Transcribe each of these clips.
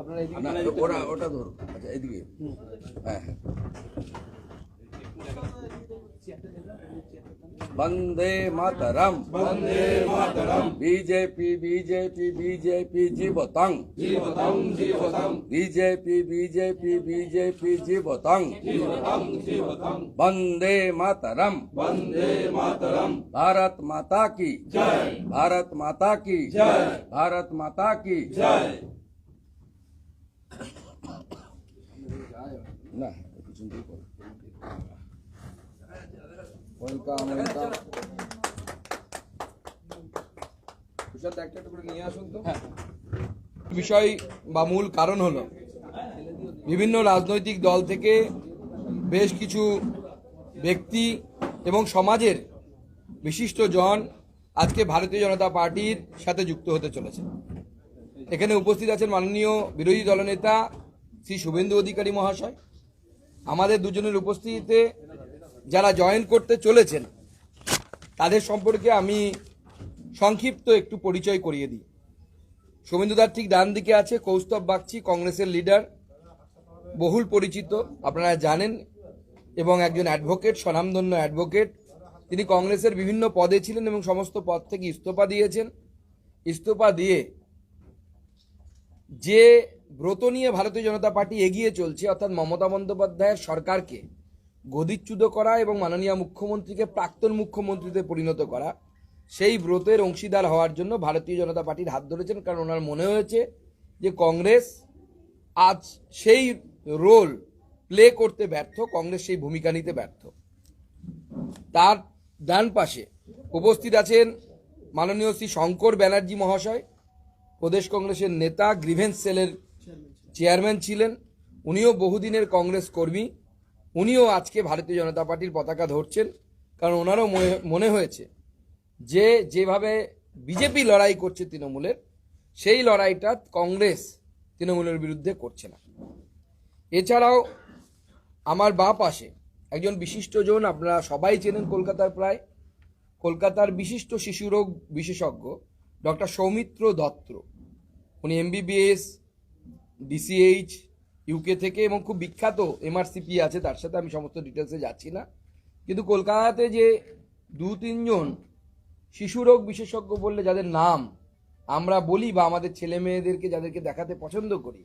আপনারা এদিকে না ওরা ওটা ধরো আচ্ছা এদিকে হ্যাঁ হ্যাঁ Vande Mataram Vande Mataram BJP BJP BJP জীবতং জীবতং জীবতং BJP BJP BJP জীবতং জীবতং জীবতং বন্দে মাতরম বন্দে মাতরম भारत माता की जय भारत माता की जय भारत माता की जय না করো। একটা করে নিয়ে আসুন তো। বিষয় বা মূল কারণ হলো বিভিন্ন রাজনৈতিক দল থেকে বেশ কিছু ব্যক্তি এবং সমাজের বিশিষ্ট জন আজকে ভারতীয় জনতা পার্টির সাথে যুক্ত হতে চলেছে। এখানে উপস্থিত আছেন মাননীয় বিরোধী দলনেতা শ্রী শুভেন্দু অধিকারী মহাশয়। আমাদের দুজনের উপস্থিতিতে যারা জয়েন করতে চলেছেন, তাদের সম্পর্কে আমি সংক্ষিপ্ত একটু পরিচয় করিয়ে দিই। শুভেন্দুদার ঠিক ডান দিকে আছে কৌস্তব বাগচি, কংগ্রেসের লিডার, বহুল পরিচিত, আপনারা জানেন, এবং একজন অ্যাডভোকেট, স্বনামধন্য অ্যাডভোকেট। তিনি কংগ্রেসের বিভিন্ন পদে ছিলেন এবং সমস্ত পদ থেকে ইস্তফা দিয়েছেন। ইস্তফা দিয়ে যে ব্রত নিয়ে ভারতীয় জনতা পার্টি এগিয়ে চলছে, অর্থাৎ মমতা বন্দ্যোপাধ্যায়ের সরকারকে গদিচ্যুত করা এবং মাননীয় মুখ্যমন্ত্রীকে প্রাক্তন মুখ্যমন্ত্রীতে পরিণত করা, সেই ব্রতের অংশীদার হওয়ার জন্য ভারতীয় জনতা পার্টির হাত ধরেছেন। কারণ ওনার মনে হয়েছে যে কংগ্রেস আজ সেই রোল প্লে করতে ব্যর্থ, কংগ্রেস সেই ভূমিকা নিতে ব্যর্থ। তার ডান পাশে উপস্থিত আছেন মাননীয় শ্রী শঙ্কর ব্যানার্জি মহাশয় প্রদেশ কংগ্রেসের নেতা গ্রিভেন্স সেলের চেয়ারম্যান ছিলেন। উনিও বহুদিনের কংগ্রেস কর্মী। উনিও আজকে ভারতীয় জনতা পার্টির পতাকা ধরছেন, কারণ ওনারও মনে- হয়েছে যে যেভাবে বিজেপি লড়াই করছে তৃণমূলের, সেই লড়াইটা কংগ্রেস তৃণমূলের বিরুদ্ধে করছে না। এছাড়াও আমার বা পাশে একজন বিশিষ্টজন, আপনারা সবাই চেনেন কলকাতার প্রায়, কলকাতার বিশিষ্ট শিশুরোগ বিশেষজ্ঞ ডক্টর সৌমিত্র দত্ত। উনি এমবিবিএস ডিসিএইচ ইউকে থেকে এবং খুব বিখ্যাত এমআরসিপি আছে, তার সাথে আমি সমস্ত ডিটেলসে যাচ্ছি না। কিন্তু কলকাতাতে যে দু তিনজন শিশুরোগ বিশেষজ্ঞ বললে যাদের নাম আমরা বলি বা আমাদের ছেলে মেয়েদেরকে যাদেরকে দেখাতে পছন্দ করি,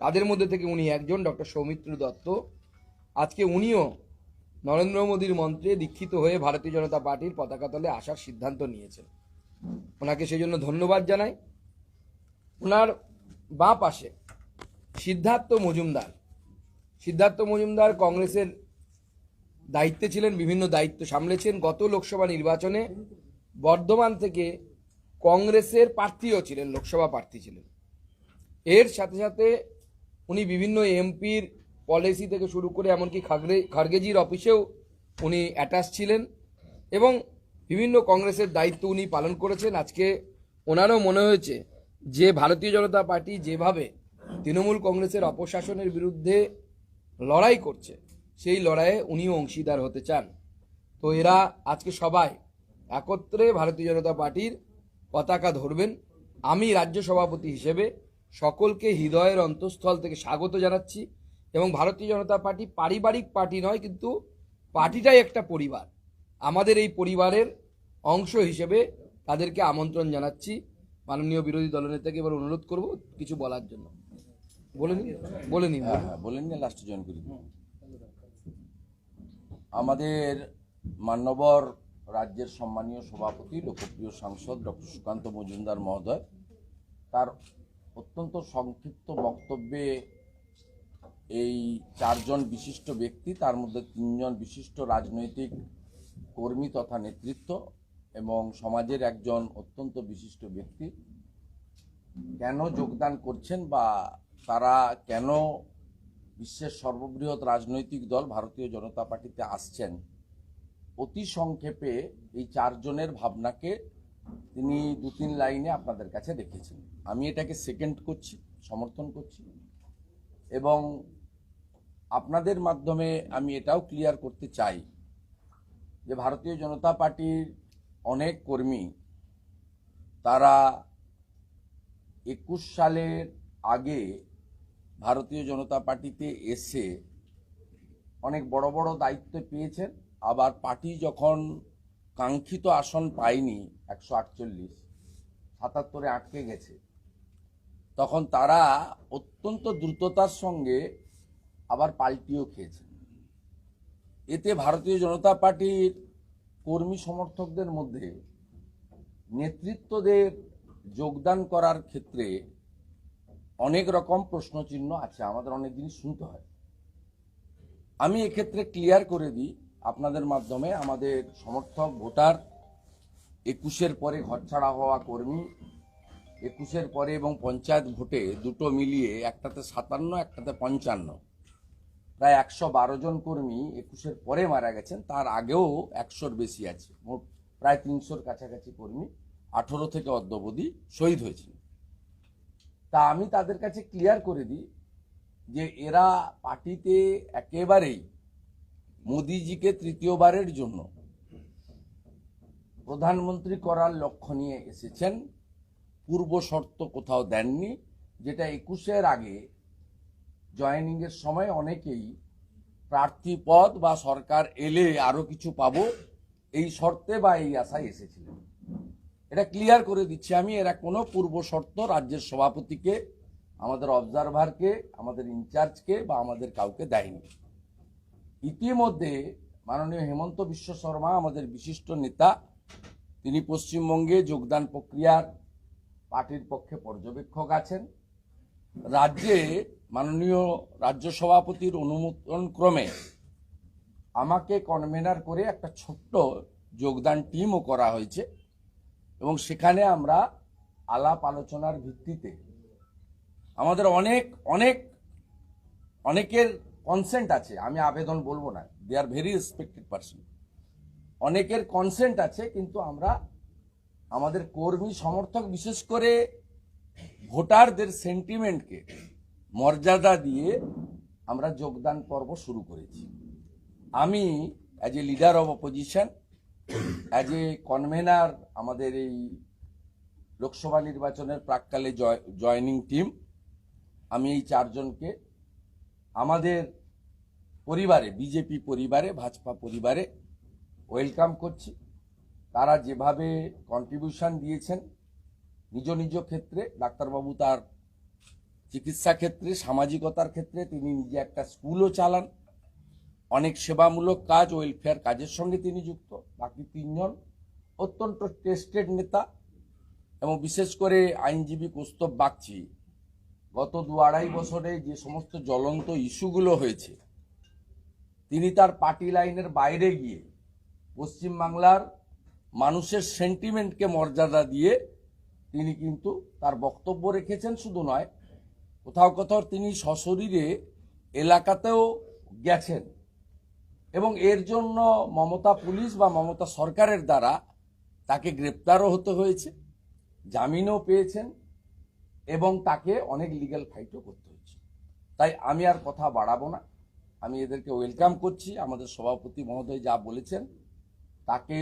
তাদের মধ্যে থেকে উনি একজন, ডক্টর সৌমিত্র দত্ত। আজকে উনিও নরেন্দ্র মোদীর মন্ত্রে দীক্ষিত হয়ে ভারতীয় জনতা পার্টির পতাকা তলে আসার সিদ্ধান্ত নিয়েছেন। ওনাকে সেই জন্য ধন্যবাদ জানাই। ওনার বাঁ পাশে সিদ্ধার্থ মজুমদার। সিদ্ধার্থ মজুমদার কংগ্রেসের দায়িত্বে ছিলেন, বিভিন্ন দায়িত্ব সামলেছেন। গত লোকসভা নির্বাচনে বর্ধমান থেকে কংগ্রেসের প্রার্থীও ছিলেন, লোকসভা প্রার্থী ছিলেন। এর সাথে সাথে উনি বিভিন্ন এমপির পলিসি থেকে শুরু করে এমনকি খাগড়ে খারগেজির অফিসেও উনি অ্যাটাচ ছিলেন এবং বিভিন্ন কংগ্রেসের দায়িত্ব উনি পালন করেছেন। আজকে ওনারও মনে হয়েছে যে ভারতীয় জনতা পার্টি যেভাবে তৃণমূল কংগ্রেসের অপশাসনের বিরুদ্ধে লড়াই করছে, সেই লড়াইয়ে উনিও অংশীদার হতে চান। তো এরা আজকে সবাই একত্রে ভারতীয় জনতা পার্টির পতাকা ধরবেন। আমি রাজ্য সভাপতি হিসেবে সকলকে হৃদয়ের অন্তঃস্থল থেকে স্বাগত জানাচ্ছি এবং ভারতীয় জনতা পার্টি পারিবারিক পার্টি নয়, কিন্তু পার্টিটাই একটা পরিবার। আমাদের এই পরিবারের অংশ হিসেবে তাদেরকে আমন্ত্রণ জানাচ্ছি। মাননীয় বিরোধী দলনেতাকে এবার অনুরোধ করব কিছু বলার জন্য। বলে নিন বলে নিন। হ্যাঁ হ্যাঁ বলেন না লাস্টে জয়েন করি। আমাদের মান্যবর রাজ্যের সম্মানীয় সভাপতি, লোকপ্রিয় সাংসদ ডক্টর সুকান্ত মজুমদার মহোদয়, তার অত্যন্ত সংক্ষিপ্ত বক্তব্যে এই চারজন বিশিষ্ট ব্যক্তি, তার মধ্যে তিনজন বিশিষ্ট রাজনৈতিক কর্মী তথা নেতৃত্ব এবং সমাজের একজন অত্যন্ত বিশিষ্ট ব্যক্তি। কেন যোগদান করছেন বা তারা কেন বিশ্বের সর্ববৃহৎ রাজনৈতিক দল ভারতীয় জনতা পার্টিতে আসছেন? অতি সংক্ষেপে এই চারজনের ভাবনাকে তিনি দু তিন লাইনে আপনাদের কাছে দেখেছেন আমি এটাকে সেকেন্ড করছি, সমর্থন করছি এবং আপনাদের মাধ্যমে আমি এটাও ক্লিয়ার করতে চাই। যে ভারতীয় জনতা পার্টির অনেক কর্মী, তারা একুশ সালের আগে ভারতীয় জনতা পার্টিতে এসে অনেক বড় বড় দায়িত্ব পেয়েছেন। আবার পার্টি যখন কাঙ্ক্ষিত আসন পায়নি, একশো আটচল্লিশ, সাতাত্তরে আটকে গেছে, তখন তারা অত্যন্ত দ্রুততার সঙ্গে আবার পাল্টিও খেয়েছেন। এতে ভারতীয় জনতা পার্টির কর্মী সমর্থকদের মধ্যে নেতৃত্বদের যোগদান করার ক্ষেত্রে অনেক রকম প্রশ্নচিহ্ন আছে, আমাদের অনেক জিনিস শুনতে হয়। আমি এক্ষেত্রে ক্লিয়ার করে দিই, আপনাদের মাধ্যমে আমাদের সমর্থক, ভোটার, একুশের পরে ঘরছাড়া হওয়া কর্মী, একুশের পরে এবং পঞ্চায়েত ভোটে দুটো মিলিয়ে একটাতে সাতান্ন, একটাতে পঞ্চান্ন। প্রায় একশো বারো জন কর্মী একুশের পরে মারা গেছেন, তার আগেও একশোর বেশি আছে। মোট প্রায় তিনশোর কাছাকাছি কর্মী, আঠেরো থেকে অদ্যবধি শহীদ হয়েছেন। তা আমি তাদের কাছে ক্লিয়ার করে দিই যে এরা পার্টিতে একেবারেই মোদিজিকে তৃতীয়বারের জন্য প্রধানমন্ত্রী করার লক্ষ্য নিয়ে এসেছেন। পূর্ব শর্ত কোথাও দেননি, যেটা একুশের আগে জয়েনিং এর সময় অনেকেই প্রার্থী পদ বা সরকার এলে আরও কিছু পাবো এই শর্তে বা এই আশায় এসেছিলেন। এটা ক্লিয়ার করে দিচ্ছি আমি, এরা কোনো পূর্ব শর্ত রাজ্যের সভাপতিকে, আমাদের অবজারভারকে আমাদের ইনচার্জকে বা আমাদের কাউকে দেয়নি। ইতিমধ্যে মাননীয় হেমন্ত বিশ্ব শর্মা, আমাদের বিশিষ্ট নেতা, তিনি পশ্চিমবঙ্গে যোগদান প্রক্রিয়ার পার্টির পক্ষে পর্যবেক্ষক আছেন। রাজ্যে মাননীয় রাজ্য সভাপতির অনুমোদন ক্রমে আমাকে কনভেনার করে একটা ছোট্ট যোগদান টিমও করা হয়েছে এবং সেখানে আমরা আলাপ আলোচনার ভিত্তিতে আমাদের অনেক অনেক, অনেকের কনসেন্ট আছে। আমি আবেদন বলব না they are very respected person অনেকের কনসেন্ট আছে, কিন্তু আমরা আমাদের কর্মী সমর্থক বিশেষ করে ভোটারদের সেন্টিমেন্টকে মর্যাদা দিয়ে আমরা যোগদান পর্ব শুরু করেছি। আমি as a leader of opposition as a convener আমাদের এই লোকসভা নির্বাচনের প্রাককালে জয়নিং টিম আমি এই চারজনকে আমাদের পরিবারে বিজেপি পরিবারে, ভাজপা পরিবারে ওয়েলকাম করছি। তারা যেভাবে কন্ট্রিবিউশন দিয়েছেন নিজ নিজ ক্ষেত্রে, ডাক্তারবাবু তার চিকিৎসা ক্ষেত্রে, সামাজিকতার ক্ষেত্রে, তিনি নিজে একটা স্কুলও চালান। অনেক সেবামূলক কাজ ওয়েলফেয়ার কাজের সঙ্গে তিনি যুক্ত। বাকি তিনজন অত্যন্ত টেস্টেড নেতা এবং বিশেষ করে আইনজীবী কৌস্তব বাগচি। গত দু আড়াই বছরে যে সমস্ত জ্বলন্ত ইস্যুগুলো হয়েছে, তিনি তার পার্টি লাইনের বাইরে গিয়ে পশ্চিমবাংলার মানুষের সেন্টিমেন্টকে মর্যাদা দিয়ে তিনি কিন্তু তার বক্তব্য রেখেছেন, শুধু নয়, কোথাও কোথাও তিনি সশরীরে এলাকাতেও গেছেন এবং এর জন্য মমতা পুলিশ বা মমতা সরকারের দ্বারা তাকে গ্রেপ্তারও হতে হয়েছে, জামিনও পেয়েছেন এবং তাকে অনেক লিগ্যাল ফাইটও করতে হয়েছে। তাই আমি আর কথা বাড়াবো না। আমি এদেরকে ওয়েলকাম করছি। আমাদের সভাপতি মহোদয় যা বলেছেন, তাকে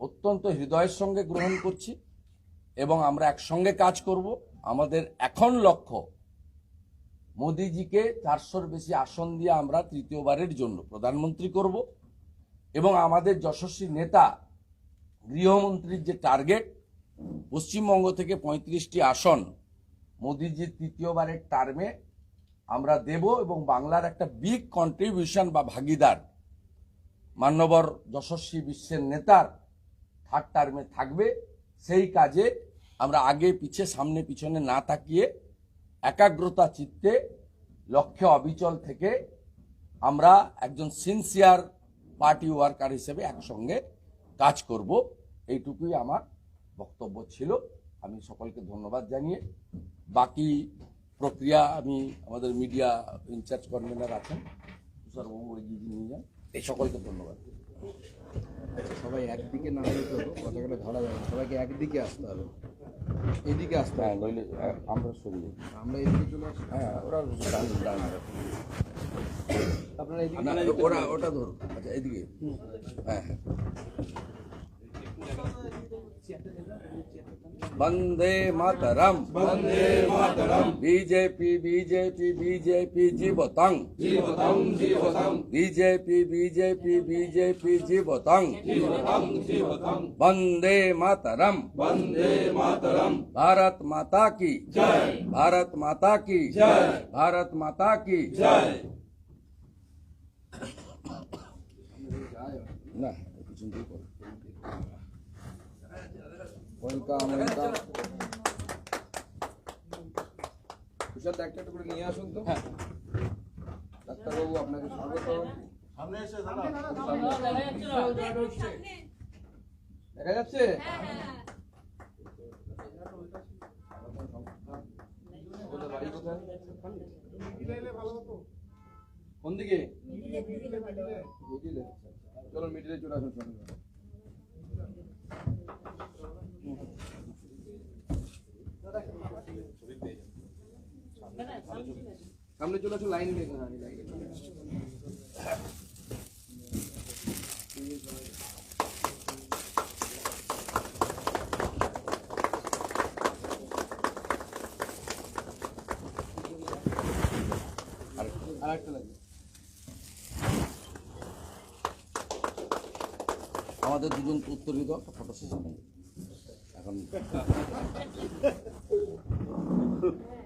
অত্যন্ত হৃদয়ের সঙ্গে গ্রহণ করছি। এবং আমরা একসঙ্গে কাজ করব। আমাদের এখন লক্ষ্য, মোদিজিকে চারশোর বেশি আসন দিয়ে আমরা তৃতীয়বারের জন্য প্রধানমন্ত্রী করব এবং আমাদের যশস্বী নেতা, গৃহমন্ত্রীর যে টার্গেট, পশ্চিমবঙ্গ থেকে পঁয়ত্রিশটি আসন মোদিজির তৃতীয়বারের টার্মে আমরা দেব এবং বাংলার একটা বিগ কন্ট্রিবিউশন বা ভাগিদার, মান্যবর যশস্বী বিশ্বের নেতার থার্ড টার্মে থাকবে। সেই কাজে আমরা আগে পিছে, সামনে পিছনে না তাকিয়ে একাগ্রতা চিত্তে লক্ষ্যে অবিচল থেকে আমরা একজন সিনসিয়ার পার্টি ওয়ার্কার হিসেবে একসঙ্গে কাজ করব। এইটুকুই আমার বক্তব্য ছিল। আমি সকলকে ধন্যবাদ জানিয়ে বাকি প্রক্রিয়া আমি আমাদের মিডিয়া ইনচার্জ কনভেনার আছেন। তুষারবাবু এগিয়ে নিয়ে যান। এই সকলকে ধন্যবাদ। সবাই একদিকে না হলে তো কথাগুলো ধরা যাবে না। সবাইকে একদিকে আসতে হবে। এদিকে আসতে হ্যাঁ হবে। নইলে আহ, আমরা সরিয়ে আমরা এদিকে চলে আসি। হ্যাঁ ওরা ডান ডান। আপনারা এদিকে না, ওরা ওটা ধরুন আচ্ছা এদিকে। হ্যাঁ হ্যাঁ। वंदे मातरम। वंदे मातरम। बीजेपी बीजेपी बीजेपी जीवतंग। जीवतंग जीवतंग। बीजेपी बीजेपी बीजेपी जीवतंग। जीवतंग जीवतंग। वंदे मातरम। वंदे मातरम। भारत माता की। जय। भारत माता की। जय। भारत माता की। जय। ना ওয়েলকাম ওয়েলকাম তুষার একটা একটু করে নিয়ে আসুন তো। ডাক্তারবাবু আপনাকে স্বাগত। দেখা যাচ্ছে? আপনাদের বাড়ি কোথায়? কোন দিকে? চলো মিডিলে চলে আসুন সামনে চলে আসুন লাইন। আর আমাদের দুজন উত্তর ফটো সেশন এখন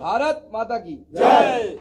भारत माता की। जय।